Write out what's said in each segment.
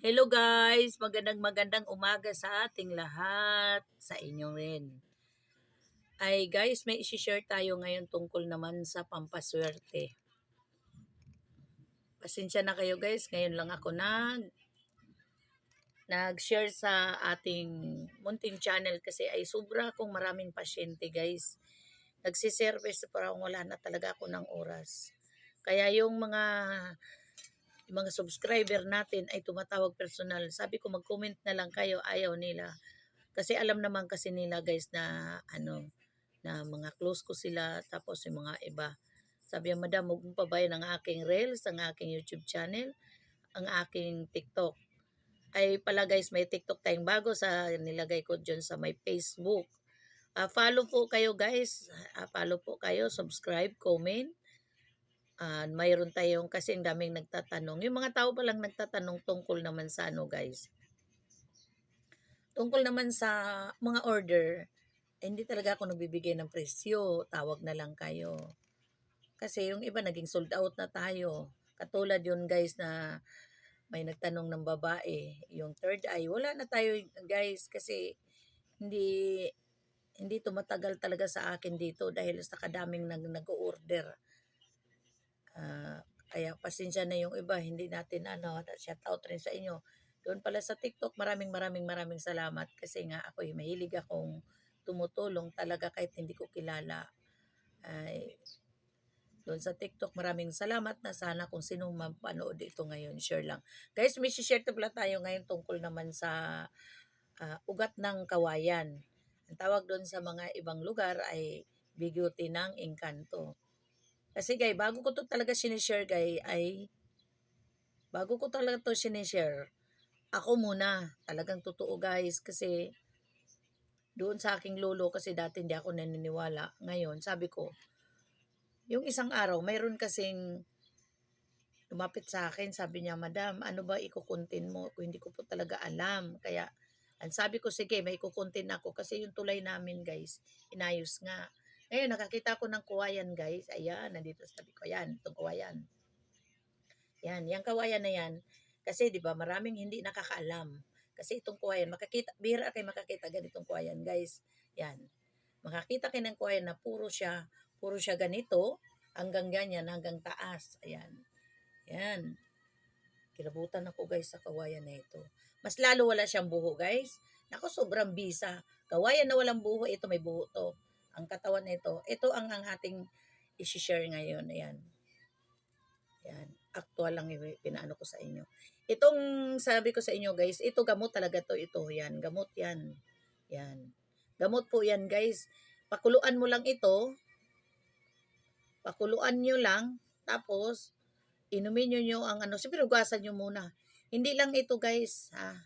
Hello guys! Magandang magandang umaga sa ating lahat. Sa inyo rin. Ay guys, may isi-share tayo ngayon tungkol naman sa pampaswerte. Pasensya na kayo guys, ngayon lang ako nag nag-share sa ating munting channel kasi ay sobra akong maraming pasyente guys. Nagsiservice parang wala na talaga ako ng oras. Kaya yung mga yung mga subscriber natin ay tumatawag personal. Sabi ko mag-comment na lang kayo, ayaw nila. Kasi alam naman kasi nila guys na ano, na mga close ko sila tapos yung mga iba. Sabi niya, madam, huwag mong pabayan ang aking reels, ang aking YouTube channel, ang aking TikTok. Ay pala guys, may TikTok tayong bago sa nilagay ko dyan sa my Facebook. Ah, follow po kayo guys. Ah, follow po kayo, subscribe, comment. Ah, mayroon tayong kasi ang daming nagtatanong. Yung mga tao pa lang nagtatanong tungkol naman sa ano guys. Tungkol naman sa mga order, eh, hindi talaga ako nagbibigay ng presyo. Tawag na lang kayo. Kasi yung iba naging sold out na tayo. Katulad yun guys na may nagtanong ng babae, yung third eye, wala na tayo guys kasi hindi hindi tumatagal talaga sa akin dito dahil sa kadaming nag nag-order. Ah, kaya pasensya na yung iba, hindi natin ano, shout out rin sa inyo. Doon pala sa TikTok, maraming maraming maraming salamat kasi nga ako mahilig akong tumutulong talaga kahit hindi ko kilala. Ay, doon sa TikTok, maraming salamat na sana kung sino mapanood ito ngayon, share lang. Guys, may share to pala tayo ngayon tungkol naman sa ah, ugat ng kawayan. Ang tawag doon sa mga ibang lugar ay biguti ng engkanto. Kasi guys, bago ko to talaga sinishare guys, ay bago ko talaga to sinishare, ako muna, talagang totoo guys, kasi doon sa aking lolo, kasi dati hindi ako naniniwala. Ngayon, sabi ko, yung isang araw, mayroon kasing lumapit sa akin, sabi niya, Madam, ano ba ikukuntin mo? Hindi ko po talaga alam. Kaya, ang sabi ko, sige, may ikukuntin ako. Kasi yung tulay namin, guys, inayos nga. Ngayon, nakakita ko ng kuwayan, guys. Ayan, nandito sa tabi ko. Ayan, itong kuwayan. Yan, yung kawayan na yan. Kasi, di ba, maraming hindi nakakaalam. Kasi itong kuwayan, makakita, bihira kayo makakita ganitong kuwayan, guys. Yan. Makakita kayo ng kuwayan na puro siya, puro siya ganito, hanggang ganyan, hanggang taas. Ayan. Yan. Kilabutan ako, guys, sa kawayan na ito. Mas lalo wala siyang buho, guys. Nako, sobrang bisa. Kawayan na walang buho, ito may buho to. Ang katawan na ito, ang ang ating isi-share ngayon. Ayan. Yan. Actual lang yung pinaano ko sa inyo. Itong sabi ko sa inyo guys, ito gamot talaga to ito. Yan. Gamot yan. Yan. Gamot po yan guys. Pakuluan mo lang ito. Pakuluan nyo lang. Tapos, inumin nyo nyo ang ano. Siyempre, ugasan nyo muna. Hindi lang ito guys. Ha?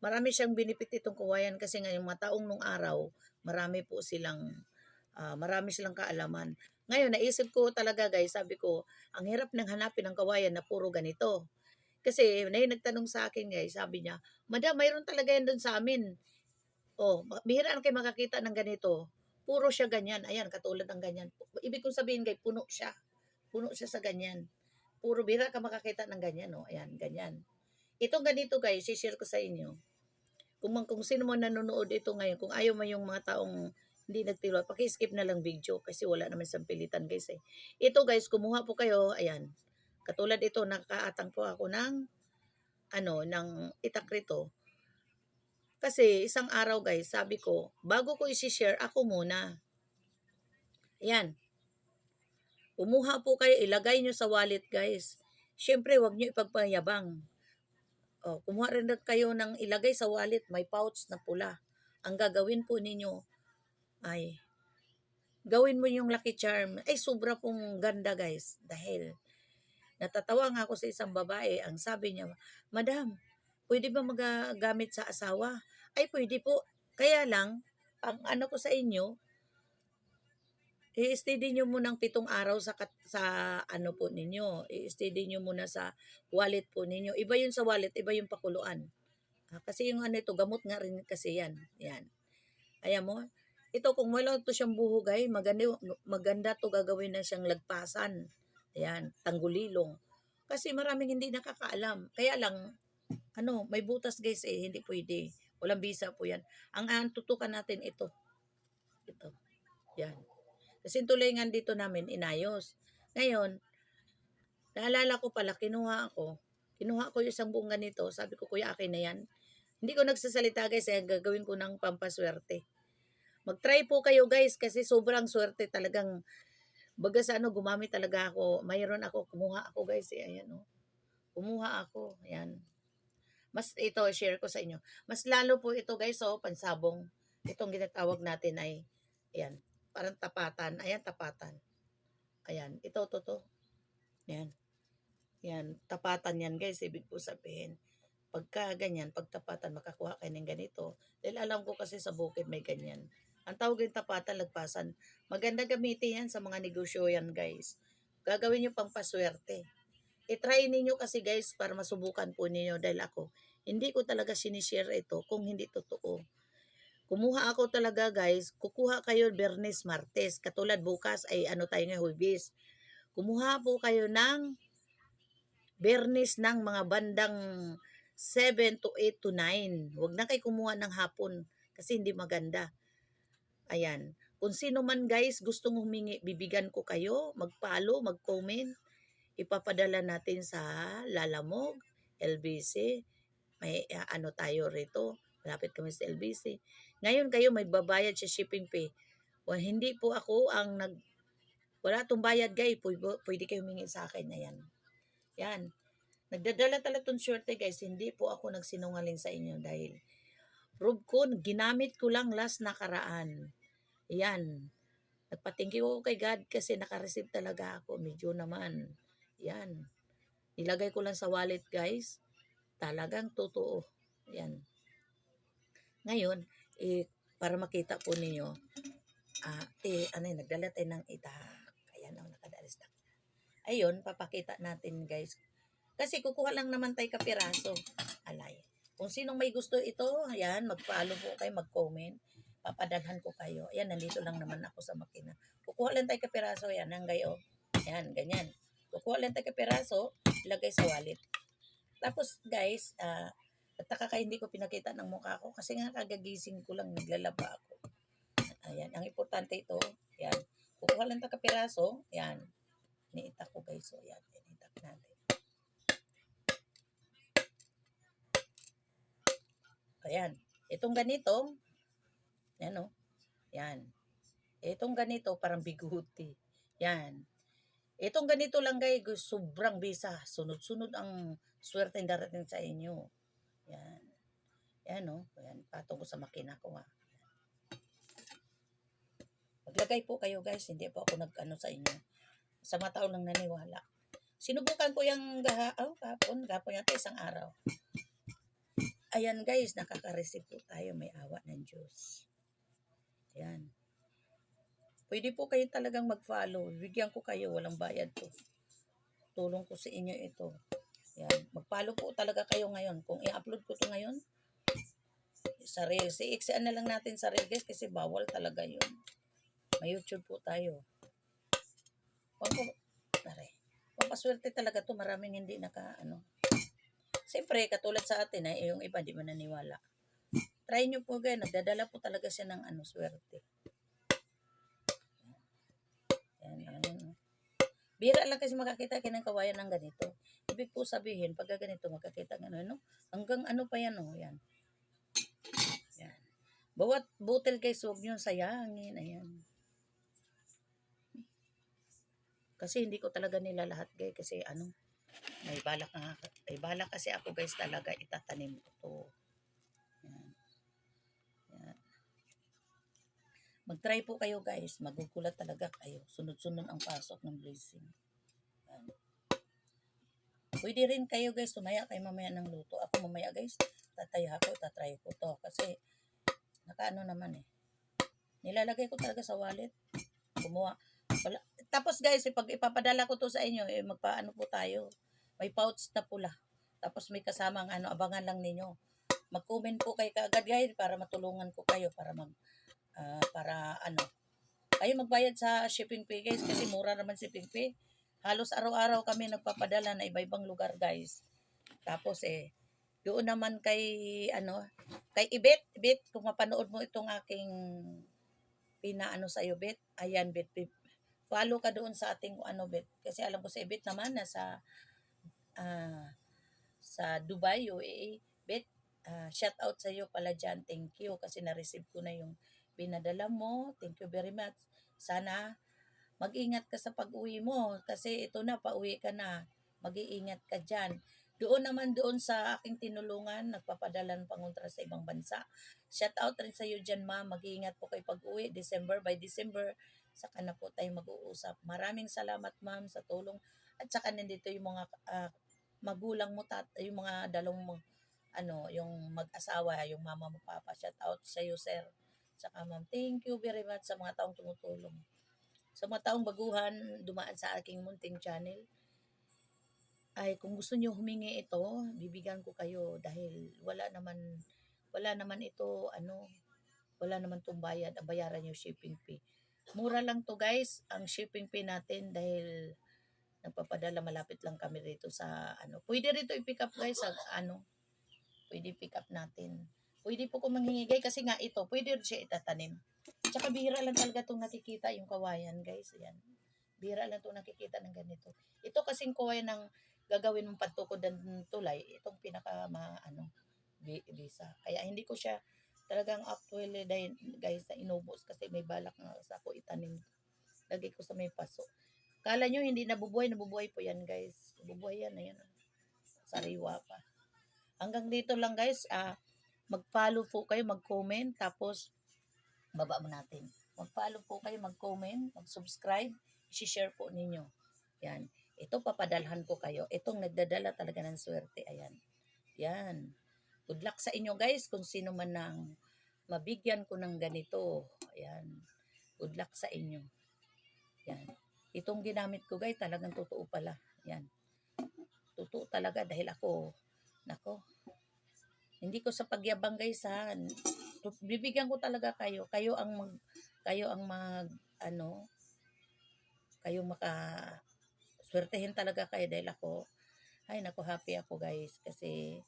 Marami siyang benefit itong kawayan kasi nga yung mga taong nung araw, marami po silang ah, marami silang kaalaman. Ngayon, naisip ko talaga guys, sabi ko, ang hirap nang hanapin ng kawayan na puro ganito. Kasi may nagtanong sa akin guys, sabi niya, Madam, mayroon talaga yan doon sa amin. Oh, bihira na kayo makakita ng ganito. Puro siya ganyan. Ayan, katulad ng ganyan. Ibig kong sabihin guys, puno siya. Puno siya sa ganyan. Puro bihira ka makakita ng ganyan. Oh. Ayan, ganyan. Itong ganito guys, share ko sa inyo. Kung, kung sino man nanonood ito ngayon, kung ayaw mo yung mga taong hindi nagtilo, paki-skip na lang video kasi wala naman sa pilitan guys eh. Ito guys, kumuha po kayo, ayan. Katulad ito, nakaatang po ako ng ano, ng itak rito. Kasi isang araw guys, sabi ko, bago ko isi-share, ako muna. Ayan. Kumuha po kayo, ilagay nyo sa wallet guys. Siyempre, wag nyo ipagpayabang. O, kumuha rin kayo ng ilagay sa wallet, may pouch na pula. Ang gagawin po ninyo ay gawin mo yung lucky charm. Ay, sobra pong ganda guys. Dahil natatawa nga ako sa isang babae. Ang sabi niya, Madam, pwede ba magagamit sa asawa? Ay, pwede po. Kaya lang, ang ano ko sa inyo, i-steady nyo munang pitong araw sa, sa ano po ninyo. I-steady nyo muna sa wallet po ninyo. Iba yun sa wallet, iba yung pakuluan. Ah, kasi yung ano ito, gamot nga rin kasi yan. Yan. Ayan mo, ito kung wala to siyang buhugay, maganda, maganda to gagawin na siyang lagpasan. Ayan, tanggulilong. Kasi maraming hindi nakakaalam. Kaya lang, ano, may butas guys eh, hindi pwede. Walang visa po yan. Ang ang tutukan natin ito. Ito. Yan. Kasi tulingan dito namin, inayos. Ngayon, naalala ko pala, kinuha ako. Kinuha ko yung isang buong ganito. Sabi ko, kuya, akin na yan. Hindi ko nagsasalita guys, eh, gagawin ko ng pampaswerte. Mag-try po kayo guys kasi sobrang swerte talagang baga sa ano gumamit talaga ako. Mayroon ako kumuha ako guys eh ayan oh. Kumuha ako. Ayan. Mas ito share ko sa inyo. Mas lalo po ito guys oh pansabong. Itong ginatawag natin ay ayan, parang tapatan. Ayan tapatan. Ayan, ito to to. Ayan. Yan, tapatan yan guys, ibig po sabihin. Pagka ganyan, pagtapatan, makakuha kayo ng ganito. Dahil alam ko kasi sa bukid may ganyan. Ang tawag yung tapatan, lagpasan. Maganda gamitin yan sa mga negosyo yan, guys. Gagawin nyo pang paswerte. I-try ninyo kasi guys para masubukan po ninyo dahil ako, hindi ko talaga sinishare ito kung hindi totoo. Kumuha ako talaga guys, kukuha kayo Bernes Martes. Katulad bukas ay ano tayo ngayon, Huwebes. Kumuha po kayo ng Bernes ng mga bandang 7 to 8 to 9. Huwag na kayo kumuha ng hapon kasi hindi maganda. Ayan. Kung sino man guys gustong humingi, bibigan ko kayo, mag-follow, mag-comment. Ipapadala natin sa Lalamog, LBC. May uh, ano tayo rito. Malapit kami sa LBC. Ngayon kayo may babayad sa shipping fee. Well, hindi po ako ang nag wala tong bayad guys. Pwede, kayo humingi sa akin na yan. Nagdadala talaga tong swerte guys. Hindi po ako nagsinungaling sa inyo dahil prove ko, ginamit ko lang last nakaraan. Yan. Nagpatingki ko kay God kasi nakareceive talaga ako. Medyo naman. Yan. Nilagay ko lang sa wallet guys. Talagang totoo. Yan. Ngayon, eh, para makita po ninyo, ah, eh, ano yun, nagdala tayo ng itak. Ayan, oh, nakadalis na. Ayun, papakita natin guys. Kasi kukuha lang naman tayo kapiraso. Alay. Kung sinong may gusto ito, ayan, mag-follow po kayo, mag-comment. Papadalhan ko kayo. Ayan, nandito lang naman ako sa makina. Kukuha lang tayo kapiraso, ayan, hanggang oh. Ayan, ganyan. Kukuha lang tayo kapiraso, ilagay sa wallet. Tapos guys, ah, at kayo hindi ko pinakita ng mukha ko kasi nga kagagising ko lang naglalaba ako. Ayan, ang importante ito, ayan. Kukuha lang tayo kapiraso, ayan. Niitak ko guys, so ayan, initak natin. Ayan. Itong ganito, yan o. Yan. Itong ganito, parang biguti. Yan. Itong ganito lang guys, sobrang bisa. Sunod-sunod ang swerte yung darating sa inyo. Yan. Yan o. Yan. Patong ko sa makina ko ha. Maglagay po kayo guys. Hindi po ako nag-ano sa inyo. Sa mga tao lang naniwala. Sinubukan ko yung gaha, oh, kapon, kapon yata isang araw. Ayan guys, nakaka-receive po tayo. May awa ng Diyos. Ayan. Pwede po kayo talagang mag-follow. Bigyan ko kayo, walang bayad to. Tulong ko sa inyo ito. Ayan. Mag-follow po talaga kayo ngayon. Kung i-upload ko to ngayon, sa Reel. Si na lang natin sa Reel guys kasi bawal talaga yun. May YouTube po tayo. Wag po, tare. Pampaswerte talaga to. Maraming hindi naka, ano, Siyempre, katulad sa atin, ay yung iba di man naniwala. Try nyo po guys, nagdadala po talaga siya ng ano, swerte. Yan, yan, yan. Bira lang kasi makakita kayo ng kawayan ng ganito. Ibig po sabihin, pag ganito makakita ng ano, no? hanggang ano pa yan, oh, yan. Yan. Bawat butel guys, huwag nyo sayangin, ayan. Kasi hindi ko talaga nila lahat guys, kasi ano, may balak nga, may balak kasi ako guys talaga itatanim ko to. Yan. Yan. Mag-try po kayo guys, magugulat talaga kayo. Sunod-sunod ang pasok ng blessing. Yan. Pwede rin kayo guys, tumaya kayo mamaya ng luto. Ako mamaya guys, tataya ako, tatry ko to. Kasi, nakaano naman eh. Nilalagay ko talaga sa wallet. Gumawa. Wala. Tapos guys, pag ipapadala ko to sa inyo, eh, magpaano po tayo may pouch na pula. Tapos may kasamang ano, abangan lang ninyo. Mag-comment po kayo kaagad guys para matulungan ko kayo para mag uh, para ano. Kayo magbayad sa shipping fee guys kasi mura naman shipping fee. Halos araw-araw kami nagpapadala na iba-ibang lugar guys. Tapos eh Doon naman kay, ano, kay Ibet, Ibet, kung mapanood mo itong aking pinaano sa iyo, Bet. Ayan, Bet. Follow ka doon sa ating ano, Bet. Kasi alam ko sa Ibet naman nasa ah, sa Dubai, UAE. Bet, ah, shout out sa iyo pala dyan. Thank you kasi na-receive ko na yung pinadala mo. Thank you very much. Sana mag-ingat ka sa pag-uwi mo kasi ito na, pauwi ka na. Mag-iingat ka dyan. Doon naman doon sa aking tinulungan, nagpapadala ng pangontra sa ibang bansa. Shout out rin sa iyo dyan, ma'am. Mag-iingat po kayo pag-uwi. December by December, saka na po tayo mag-uusap. Maraming salamat, ma'am, sa tulong. At saka nandito yung mga ah, magulang mo, tat, yung mga mo, ano, yung mag-asawa, yung mama mo, papa. Shout out sa iyo, sir. Saka, ma'am, thank you very much sa mga taong tumutulong. Sa mga taong baguhan, dumaan sa aking munting channel, ay kung gusto niyo humingi ito, bibigyan ko kayo dahil wala naman wala naman ito ano, wala naman tong bayad, bayaran niyo shipping fee. Mura lang to guys, ang shipping fee natin dahil nagpapadala malapit lang kami rito sa ano. Pwede rito i-pick up guys sa ano. Pwede pick up natin. Pwede po kung manghingi guys kasi nga ito, pwede rin siya itatanim. Tsaka bihira lang talaga itong nakikita yung kawayan guys. Ayan. Bihira lang itong nakikita ng ganito. Ito kasing kawayan ng gagawin mong pantukod ng tulay, itong pinaka ma, ano, bisa. Kaya hindi ko siya talagang actually guys na inubos kasi may balak nga sa ako itanim. Lagi ko sa may paso. Kala nyo hindi nabubuhay, nabubuhay po yan guys. Nabubuhay yan, ayan. Sariwa pa. Hanggang dito lang guys, ah, mag-follow po kayo, mag-comment, tapos baba mo natin. Mag-follow po kayo, mag-comment, mag-subscribe, i-share po ninyo. Yan. Ito papadalhan ko kayo. Itong nagdadala talaga ng swerte. Ayan. Yan. Good luck sa inyo guys kung sino man nang mabigyan ko ng ganito. Ayan. Good luck sa inyo. Yan. Itong ginamit ko guys talagang totoo pala. Yan. Totoo talaga dahil ako, nako, hindi ko sa pagyabang guys ha. Bibigyan ko talaga kayo. Kayo ang mag, kayo ang mag, ano, kayo maka, swertehin talaga kayo dahil ako, ay nako happy ako guys kasi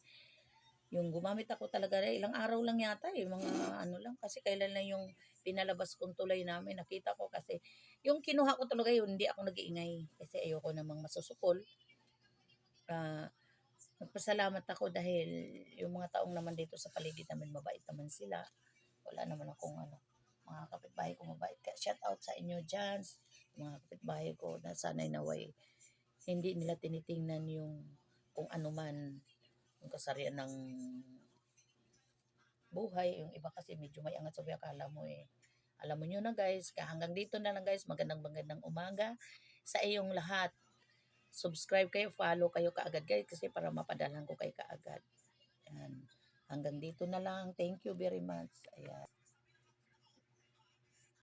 yung gumamit ako talaga eh, ilang araw lang yata eh, mga ano lang kasi kailan lang yung pinalabas kong tulay namin nakita ko kasi yung kinuha ko talaga yun hindi ako nag-iingay kasi ayoko namang masusukol. Ah, nagpasalamat ako dahil yung mga taong naman dito sa paligid namin mabait naman sila. Wala naman akong ano mga kapitbahay ko mabait. Ka shout out sa inyo dyan mga kapitbahay ko na sana'y naway hindi nila tinitingnan yung kung ano man yung kasarian ng buhay. Yung iba kasi medyo may angat sa buhay. Akala mo eh. Alam mo nyo na guys. Hanggang dito na lang guys. Magandang magandang umaga sa iyong lahat. Subscribe kayo, follow kayo kaagad guys kasi para mapadalan ko kayo kaagad. Ayan. Hanggang dito na lang. Thank you very much. Ayan.